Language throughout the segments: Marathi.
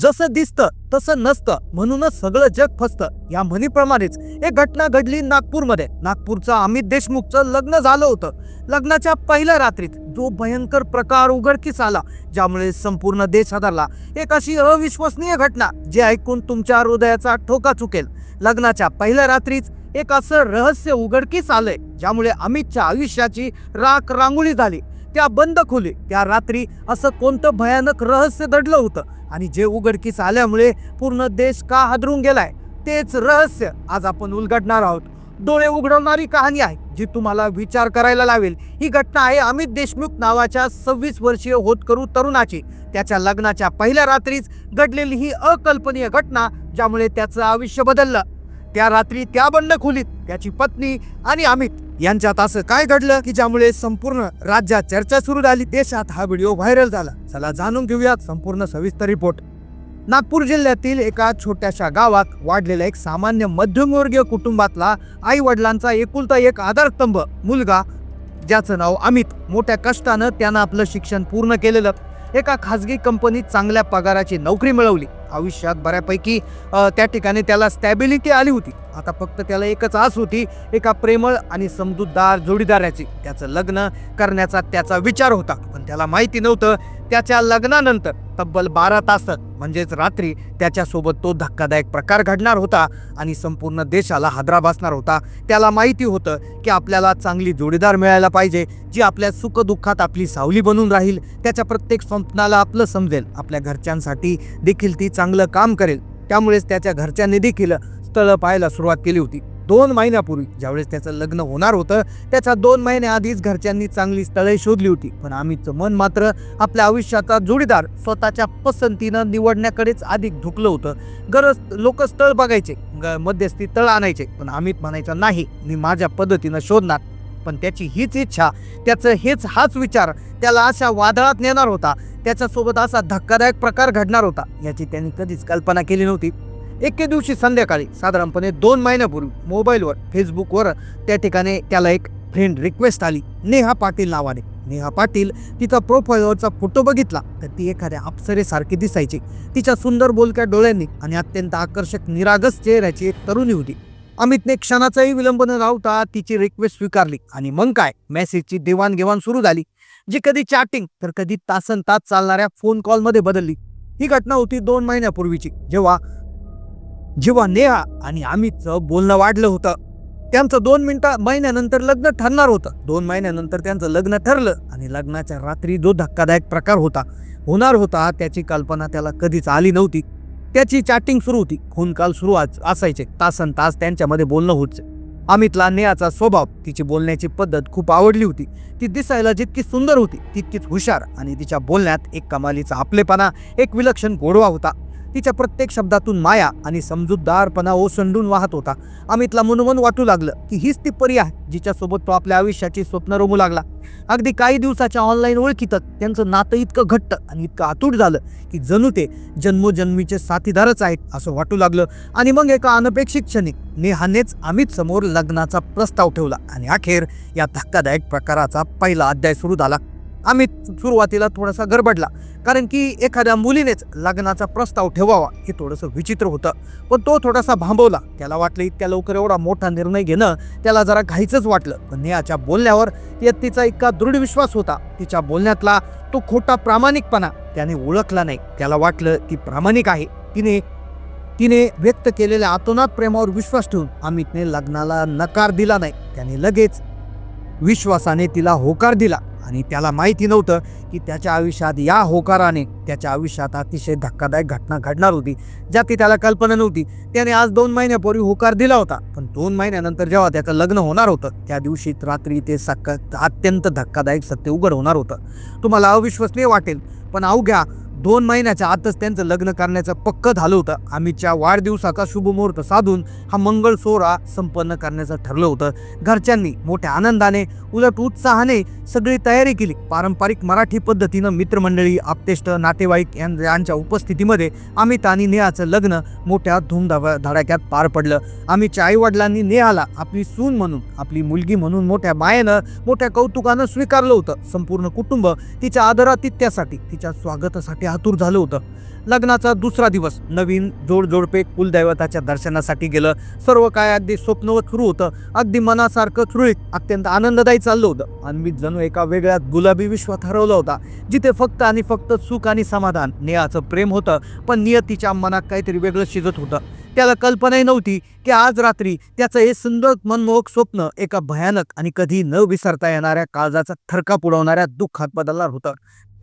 जसं दिसतं तसं नसतं म्हणूनच सगळं जग फसतं. या म्हणीप्रमाणेच एक घटना घडली नागपूरमध्ये. नागपूरचं अमित देशमुखचं लग्न झालं होतं. लग्नाच्या पहिल्या रात्रीत जो भयंकर प्रकार उघडकीस आला ज्यामुळे संपूर्ण देश हादरला. एक अशी अविश्वसनीय घटना जे ऐकून तुमच्या हृदयाचा ठोका चुकेल. लग्नाच्या पहिल्या रात्रीच एक असं रहस्य उघडकीस आलंय ज्यामुळे अमितच्या आयुष्याची राख रांगोळी झाली. त्या बंद खोली त्या रात्री असं कोणतं भयानक रहस्य दडलं होतं? आणि जे उघडकीस आल्यामुळे पूर्ण देश का हादरून गेलाय? तेच रहस्य आज आपण उलगडणार आहोत. डोळे उघडवणारी कहाणी आहे जी तुम्हाला विचार करायला लावेल. ही घटना आहे अमित देशमुख नावाच्या सव्वीस वर्षीय होतकरू तरुणाची. त्याच्या लग्नाच्या पहिल्या रात्रीच घडलेली ही अकल्पनीय घटना ज्यामुळे त्याचं आयुष्य बदललं. त्या रात्री त्या बंड खोलीत त्याची पत्नी आणि अमित यांच्यात असं काय घडलं की ज्यामुळे संपूर्ण राज्यात चर्चा सुरू झाली. देशात हा व्हिडिओ व्हायरल झाला. चला जाणून घेऊयात संपूर्ण सविस्तर रिपोर्ट. नागपूर जिल्ह्यातील एका छोट्याशा गावात वाढलेल्या एक सामान्य मध्यमवर्गीय कुटुंबातला आई वडिलांचा एकुलता एक आधारस्तंभ मुलगा ज्याचं नाव अमित. मोठ्या कष्टानं त्यानं आपलं शिक्षण पूर्ण केलेलं. एका खाजगी कंपनीत चांगल्या पगाराची नोकरी मिळवली. आयुष्यात बऱ्यापैकी त्या ठिकाणी त्याला स्टॅबिलिटी आली होती. आता फक्त त्याला एकच आस होती एका प्रेमळ आणि समजूतदार जोडीदाराची. त्याचं लग्न करण्याचा त्याचा विचार होता पण त्याला माहिती नव्हतं त्याच्या लग्नानंतर तब्बल बारा तास म्हणजेच रात्री त्याच्यासोबत तो धक्कादायक प्रकार घडणार होता आणि संपूर्ण देशाला हादरा बसणार होता. त्याला माहिती होतं की आपल्याला चांगली जोडीदार मिळायला पाहिजे जी आपल्या सुखदुःखात आपली सावली बनून राहील त्याच्या प्रत्येक स्वप्नाला आपलं समजेल. आपल्या घरच्यांसाठी देखील ती चांगलं काम करेल. त्यामुळेच त्याच्या घरच्यांनी देखील स्थळं पाहायला सुरुवात केली होती. दोन महिन्यापूर्वी ज्यावेळेस त्याचं लग्न होणार होतं त्याच्या दोन महिन्याआधीच घरच्यांनी चांगली स्थळे शोधली होती. पण आम्हीचं मन मात्र आपल्या आयुष्याचा जोडीदार स्वतःच्या पसंतीनं निवडण्याकडेच अधिक धुकलं होतं. गरज लोक स्थळ बघायचे ग- मध्यस्थी तळ आणायचे. पण अमित म्हणायचं नाही मी माझ्या पद्धतीनं शोधणार. पण त्याची हीच इच्छा त्याचं हेच हाच विचार त्याला अशा वादळात नेणार होता. त्याच्यासोबत असा धक्कादायक प्रकार घडणार होता याची त्यांनी कधीच कल्पना केली नव्हती. एके दिवशी संध्याकाळी साधारणपणे दोन महिन्यापूर्वी मोबाईलवर फेसबुकवर त्या ठिकाणी त्याला एक फ्रेंड रिक्वेस्ट आली. नेहा पाटील नावाने. नेहा पाटील तिचा प्रोफाईलवरचा फोटो बघितला तर ती एखाद्या अप्सरेसारखी दिसायची. तिच्या सुंदर बोलक्या डोळ्यांनी आणि अत्यंत आकर्षक निरागस चेहऱ्याची एक तरुणी होती. अमितने क्षणाचाही विलंब न लावता तिची रिक्वेस्ट स्वीकारली. आणि मग काय? मेसेजची देवाणघेवाण सुरू झाली. जी कधी चॅटिंग तर कधी तासन तास चालणाऱ्या फोन कॉलमध्ये बदलली. ही घटना होती दोन महिन्यापूर्वीची. जेव्हा जेव्हा नेहा आणि अमितचं बोलणं वाढलं होतं त्यांचं दोन मिनिटं महिन्यानंतर लग्न ठरणार होतं. दोन महिन्यानंतर त्यांचं लग्न ठरलं आणि लग्नाच्या रात्री जो धक्कादायक प्रकार होता होणार होता त्याची कल्पना त्याला कधीच आली नव्हती. त्याची चॅटिंग सुरू होती. फोन कॉल सुरू असायचे. तासन तास त्यांच्यामध्ये बोलणं होतं अमितला नेहाचा स्वभाव तिची बोलण्याची पद्धत खूप आवडली होती. ती दिसायला जितकी सुंदर होती तितकीच हुशार आणि तिच्या बोलण्यात एक कमालीचा आपलेपणा एक विलक्षण गोडवा होता. तिच्या प्रत्येक शब्दातून माया आणि समजूतदारपणा ओसंडून वाहत होता. अमितला मनोमन वाटू लागलं की हीच ती परी आहे जिच्यासोबत तो आपल्या आयुष्याची स्वप्न रमू लागला. अगदी काही दिवसाच्या ऑनलाईन ओळखीतच त्यांचं नातं इतकं घट्ट आणि इतकं आतूट झालं की जणू ते जन्मोजन्मीचे साथीदारच आहेत असं वाटू लागलं. आणि मग एका अनपेक्षित क्षणी नेहानेच अमित समोर लग्नाचा प्रस्ताव ठेवला आणि अखेर या धक्कादायक प्रकाराचा पहिला अध्याय सुरू झाला. अमित सुरुवातीला थोडासा गडबडला. कारण की एखाद्या मुलीनेच लग्नाचा प्रस्ताव ठेवावा हे थोडंसं विचित्र होतं. पण तो थोडासा भांबवला. त्याला वाटलं इतक्या लवकर एवढा मोठा निर्णय घेणं त्याला जरा घाईचंच वाटलं. पण नेहाच्या बोलण्यावर यात तिचा इतका दृढ विश्वास होता. तिच्या बोलण्यातला तो खोटा प्रामाणिकपणा त्याने ओळखला नाही. त्याला वाटलं ती प्रामाणिक आहे. तिने तिने व्यक्त केलेल्या आतोनात प्रेमावर विश्वास ठेवून अमितने लग्नाला नकार दिला नाही. त्याने लगेच विश्वासाने तिला होकार दिला. आणि त्याला माहिती नव्हतं की त्याच्या आयुष्यात या होकाराने त्याच्या आयुष्यात अतिशय धक्कादायक घटना घडणार होती ज्याची त्याला कल्पना नव्हती. त्याने आज दोन महिन्यापूर्वी होकार दिला होता पण दोन महिन्यानंतर जेव्हा त्याचं लग्न होणार होतं त्या दिवशी रात्री ते सक्का अत्यंत धक्कादायक सत्य उघड होणार होतं. तुम्हाला अविश्वसनीय वाटेल पण अवघ्या दोन महिन्याच्या आतच त्यांचं लग्न करण्याचं पक्क झालं होतं. अमितच्या वाढदिवसाचा शुभमुहूर्त साधून हा मंगळ सोहळा संपन्न करण्याचं ठरलं होतं. घरच्यांनी मोठ्या आनंदाने उलट उत्साहाने सगळी तयारी केली. पारंपरिक मराठी पद्धतीनं मित्रमंडळी आपतेष्ट नातेवाईक यांच्या उपस्थितीमध्ये अमित आणि नेहाचं लग्न मोठ्या धूमधावा धडाक्यात पार पडलं. आम्हीच्या आईवडिलांनी नेहाला आपली सून म्हणून आपली मुलगी म्हणून मोठ्या मायेनं मोठ्या कौतुकानं स्वीकारलं होतं. संपूर्ण कुटुंब तिच्या आदरातिथ्यासाठी तिच्या स्वागतासाठी आतुर झालं होतं. लग्नाचा दुसरा दिवस नवीन जोडजोडपे कुलदैवताच्या दर्शनासाठी गेलं. सर्व काय अगदी स्वप्नवत सुरू होतं. अगदी मनासारखं सुरळीत अत्यंत आनंददायी चाललं होतं. आणि मी जणू एका वेगळ्या गुलाबी विश्वात हरवला होता. जिथे फक्त आणि फक्त सुख आणि समाधान नेहाचं प्रेम होतं पण नियतीच्या मनात काहीतरी वेगळं शिजत होतं. त्याला कल्पनाही नव्हती की आज रात्री त्याचं हे सुंदर मनमोहक स्वप्न एका भयानक आणि कधी न विसरता येणाऱ्या काळजाचा थरका पुरवणाऱ्या दुःखात बदलणार होतं.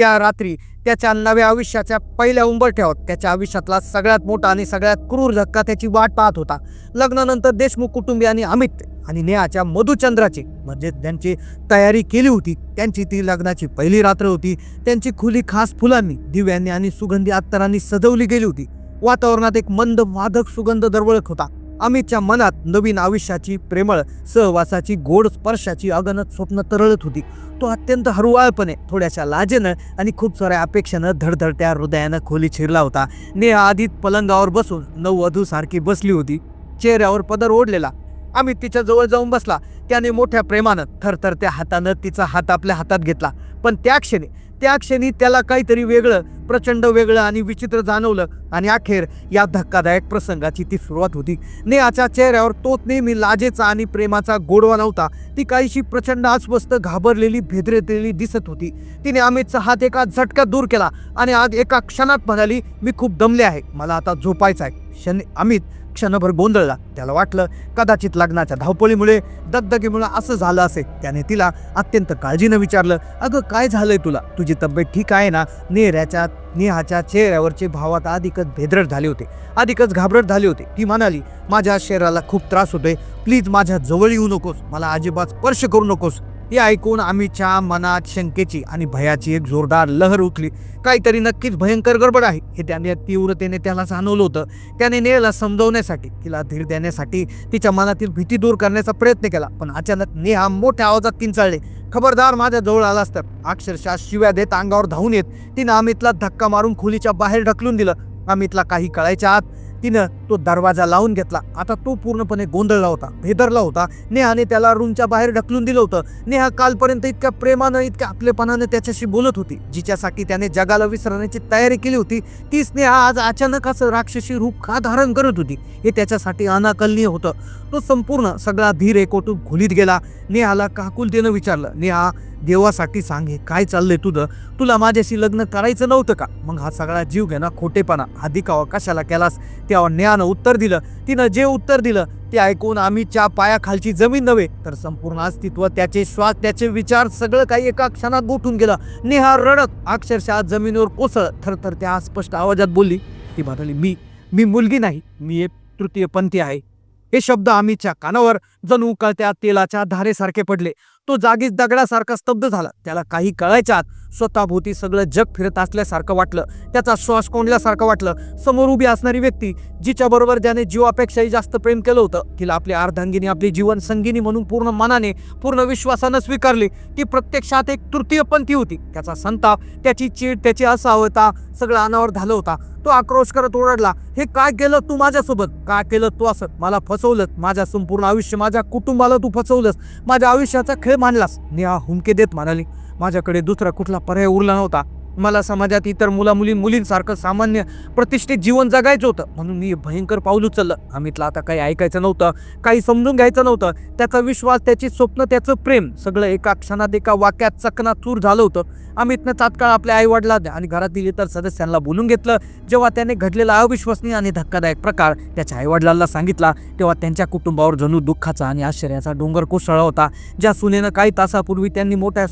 त्या रात्री त्याच्या नव्या आयुष्याच्या पहिल्या उंबरठ्यावर त्याच्या आयुष्यातला सगळ्यात मोठा आणि सगळ्यात क्रूर धक्का त्याची वाट पाहत होता. लग्नानंतर देशमुख कुटुंबियांनी अमित आणि नेहाच्या मधुचंद्राची म्हणजे त्यांची तयारी केली होती. त्यांची ती लग्नाची पहिली रात्र होती. त्यांची खुली खास फुलांनी दिव्यांनी आणि सुगंधी अत्तरांनी सजवली गेली होती. वातावरणात एक मंद मादक सुगंध दरवळत होता. अमितच्या मनात नवीन आयुष्याची प्रेमळ सहवासाची गोड स्पर्शाची अगणत स्वप्न तरळत होती. तो अत्यंत हरुवाळपणे थोड्याशा लाजेनं आणि खूप साऱ्या अपेक्षेनं धडधडत्या हृदयानं खोली शिरला होता. नेहा आधीत पलंगावर बसून नववधू सारखी बसली होती. चेहऱ्यावर पदर ओढलेला. अमित तिच्या जवळ जाऊन बसला. त्याने मोठ्या प्रेमानं थरथरत्या हातानं तिचा हात आपल्या हातात घेतला. पण त्या क्षणी त्या क्षणी त्याला काहीतरी वेगळं प्रचंड वेगळं आणि विचित्र जाणवलं आणि अखेर या धक्कादायक प्रसंगाची ती सुरुवात होती. नेहाच्या चेहऱ्यावर तोच नेहमी लाजेचा आणि प्रेमाचा गोडवा नव्हता. ती काहीशी प्रचंड अस्वस्थ घाबरलेली भेदरेलेली दिसत होती. तिने अमितचा हात एका झटक्यात दूर केला आणि आज एका क्षणात म्हणाली मी खूप दमले आहे. मला आता झोपायचं आहे क्षण अमित क्षणभर गोंधळला. त्याला वाटलं कदाचित लग्नाच्या धावपळीमुळे दगदगीमुळे असं झालं असेल. त्याने तिला अत्यंत काळजीनं विचारलं अगं काय झालंय तुला? तुझी तब्येत ठीक आहे ना? नेहऱ्याच्या नेहाच्या चेहऱ्यावरचे भाव आता अधिकच भेदरट झाले होते. अधिकच घाबरट झाले होते. ती म्हणाली माझ्या शरीराला खूप त्रास होतोय. प्लीज माझ्या जवळ येऊ नकोस. मला अजिबात स्पर्श करू नकोस. हे ऐकून अमितच्या मनात शंकेची आणि भयाची एक जोरदार लहर उठली. काहीतरी नक्कीच भयंकर गडबड आहे हे त्याने तीव्रतेने त्याला जाणवलं होतं. त्याने नेहाला समजवण्यासाठी तिला धीर देण्यासाठी तिच्या मनातील भीती दूर करण्याचा प्रयत्न केला पण अचानक नेहा मोठ्या आवाजात किंचाळले. खबरदार माझ्या जवळ आलास तर अक्षरशः शिव्या देत अंगावर धावून येत. तिनं अमितला धक्का मारून खोलीच्या बाहेर ढकलून दिलं. अमितला काही कळायच्या आत तिनं तो दरवाजा लावून घेतला. आता तो पूर्णपणे गोंधळला होता भेदरला होता. नेहाने त्याला रूमच्या बाहेर ढकलून दिलं होतं. नेहा कालपर्यंत इतक्या प्रेमानं इतक्या आपलेपणानं त्याच्याशी बोलत होती. जिच्यासाठी त्याने जगाला विसरण्याची तयारी केली होती ती स्नेहा आज अचानक असं राक्षसी रूप का धारण करत होती हे त्याच्यासाठी अनाकलनीय होतं. तो संपूर्ण सगळा धीर एकोटून खोलीत गेला. नेहाला काकुलतेनं विचारलं नेहा देवासाठी सांग हे काय चाललंय तुझं? तुला माझ्याशी लग्न करायचं नव्हतं का? मग हा सगळा जीव घेणं खोटेपणा. हा दिखावा कशाला केलास? त्यावर नेहानं उत्तर दिलं. तिनं जे उत्तर दिलं ते ऐकून आम्हीच्या पायाखालची जमीन नव्हे तर संपूर्ण अस्तित्व त्याचे श्वास त्याचे विचार सगळं काही एका क्षणात गोठून गेलं. नेहा रडत अक्षरशः जमिनीवर कोसळ थरथर त्या स्पष्ट आवाजात बोलली ती म्हणाली मी मी मुलगी नाही मी एक तृतीयपंथी आहे. हे शब्द आम्हीच्या कानावर जणू कळत्या तेलाच्या धारेसारखे पडले. तो जागीच दगडासारखा स्तब्ध झाला. त्याला काही कळायच्या स्वतःभोवती सगळं जग फिरत असल्यासारखं वाटलं. त्याचा श्वास कोंडल्यासारखं वाटलं. समोर उभी असणारी व्यक्ती जिच्याबरोबर ज्याने जीवापेक्षाही जास्त प्रेम केलं होतं तिला आपली अर्धांगिनी आपली जीवन संगिनी म्हणून पूर्ण मनाने पूर्ण विश्वासानं स्वीकारली. ती प्रत्यक्षात एक तृतीयपंथी होती. त्याचा संताप त्याची चीड त्याची असावता सगळं अनावर झालं होता. तो आक्रोश करत ओरडला हे काय केलं तू माझ्यासोबत? काय केलं तू असं? मला फसवलंस. माझ्या संपूर्ण आयुष्य माझ्या कुटुंबाला तू फसवलंस. माझ्या आयुष्याचा खेळ मांडलास. नेहा हुंके देत म्हणाली. माझ्याकडे दुसरा कुठला पर्याय उरला नव्हता. मला समाजात इतर मुला मुली मुलींसारखं सामान्य प्रतिष्ठित जीवन जगायचं होतं. म्हणून मी भयंकर पाऊल उचललं. अमितला आता काही ऐकायचं नव्हतं काही समजून घ्यायचं नव्हतं. त्याचा विश्वास त्याची स्वप्न त्याचं प्रेम सगळं एका क्षणात एका वाक्यात चकना चूर झालं होतं. अमितनं तात्काळ आपल्या आईवडिला आणि घरातील इतर सदस्यांना बोलून घेतलं. जेव्हा त्याने घडलेला अविश्वसनीय आणि धक्कादायक प्रकार त्याच्या आईवडिलांना सांगितला तेव्हा त्यांच्या कुटुंबावर जणू दुःखाचा आणि आश्चर्याचा डोंगर कोसळला होता. ज्या सुनेनं काही तासापूर्वी त्यांनी मोठ्या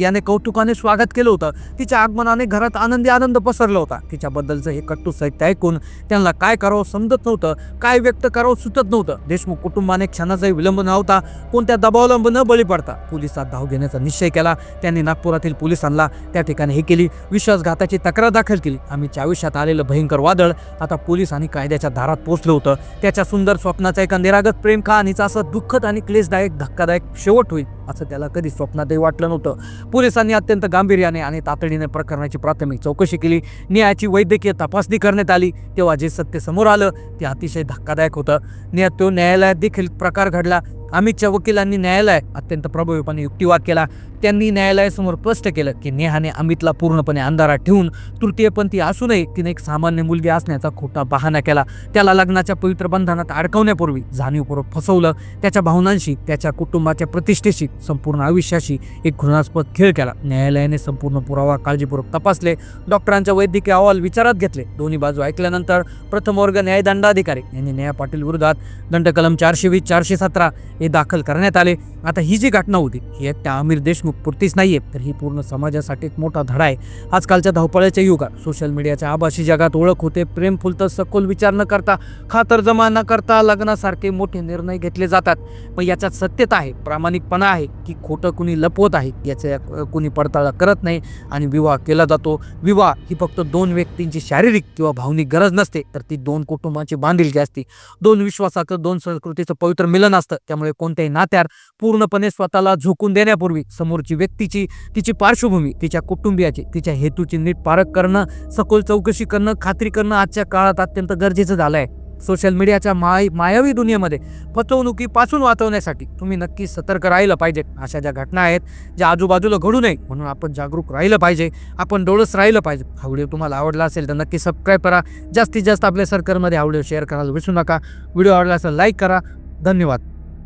याने कौतुकाने स्वागत केलं होतं तिच्या आगमनाने घरात आनंदी आनंद पसरला होता. तिच्याबद्दलचं हे कट्टू साहित्य ऐकून त्यांना काय करावं समजत नव्हतं काय व्यक्त करावं सुचत नव्हतं. देशमुख कुटुंबाने क्षणाचाही विलंब नव्हता कोणत्या दबावाला न बळी पडता पोलिसात धाव घेण्याचा निश्चय केला. त्यांनी नागपुरातील पोलिसांना त्या ठिकाणी हे केली. विश्वासघाताची तक्रार दाखल केली. आम्हीच्या आयुष्यात आलेलं भयंकर वादळ आता पोलीस आणि कायद्याच्या दारात पोचलं होतं. त्याच्या सुंदर स्वप्नाचा एका निरागत प्रेम कहाणीचा असं दुःखद आणि क्लेशदायक धक्कादायक शेवट होईल असं त्याला कधी स्वप्नातही वाटलं नव्हतं. पोलिसांनी अत्यंत गांभीर्याने आणि तातडीने प्रकरणाची प्राथमिक चौकशी केली. न्यायाची वैद्यकीय तपासणी करण्यात आली. तेव्हा जे सत्य समोर आलं ते अतिशय धक्कादायक होतं. न्याय तो न्यायालयात देखील प्रकार घडला. अमितच्या वकिलांनी न्यायालय अत्यंत प्रभावीपणे युक्तिवाद केला. त्यांनी न्यायालयासमोर स्पष्ट केलं की नेहाने अमितला पूर्णपणे अंधारात ठेवून तृतीयपंथी असूनही तिने एक सामान्य मुलगी असण्याचा खोटा बहाणा केला. त्याला लग्नाच्या पवित्र बंधनात अडकवण्यापूर्वी जाणीवपूर्वक फसवलं. त्याच्या भावनांशी त्याच्या कुटुंबाच्या प्रतिष्ठेशी संपूर्ण आयुष्याशी एक घृणास्पद खेळ केला. न्यायालयाने संपूर्ण पुरावा काळजीपूर्वक तपासले. डॉक्टरांच्या वैद्यकीय अहवाल विचारात घेतले. दोन्ही बाजू ऐकल्यानंतर प्रथम वर्ग न्यायदंडाधिकारी यांनी न्याय पाटील विरोधात दंडकलम चारशे वीस चारशे सतरा हे दाखल करण्यात आले. आता ही जी घटना होती ही एकट्या आमिर देशमुख पुरतीच नाही आहे तर ही पूर्ण समाजासाठी एक मोठा धडा आहे. आजकालच्या धावपळ्याच्या युगात सोशल मीडियाच्या आभासी जगात ओळख होते प्रेम फुलतं सखोल विचार न करता खातरजमा न करता लग्नासारखे मोठे निर्णय घेतले जातात. पण याच्यात सत्यता आहे प्रामाणिकपणा आहे की खोटं कुणी लपवत आहे याचे कुणी पडताळा करत नाही आणि विवाह केला जातो. विवाह ही फक्त दोन व्यक्तींची शारीरिक किंवा भावनिक गरज नसते तर ती दोन कुटुंबांची बांधिलकी असते. दोन विश्वासाचं दोन संस्कृतीचं पवित्र मिलन असतं त्यामुळे कोणत्याही नात्यात पूर्णपणे स्वतःला झोकून देण्यापूर्वी समोरची व्यक्तीची तिची पार्श्वभूमी तिच्या कुटुंबियाची तिच्या हेतूची नीट पारख करणं सखोल चौकशी करणं खात्री करणं आजच्या काळात अत्यंत गरजेचं झालं आहे सोशल मीडियाच्या माय मायावी दुनियेमध्ये फसवणुकीपासून वाचवण्यासाठी तुम्ही नक्की सतर्क राहिलं पाहिजे. अशा ज्या घटना आहेत ज्या आजूबाजूला घडू नये म्हणून आपण जागरूक राहिलं पाहिजे. आपण डोळस राहिलं पाहिजे. हा व्हिडिओ तुम्हाला आवडला असेल तर नक्की सबस्क्राईब करा. जास्तीत जास्त आपल्या सर्कलमध्ये हा व्हिडिओ शेअर करायला विसरू नका. व्हिडिओ आवडला असेल लाईक करा. धन्यवाद.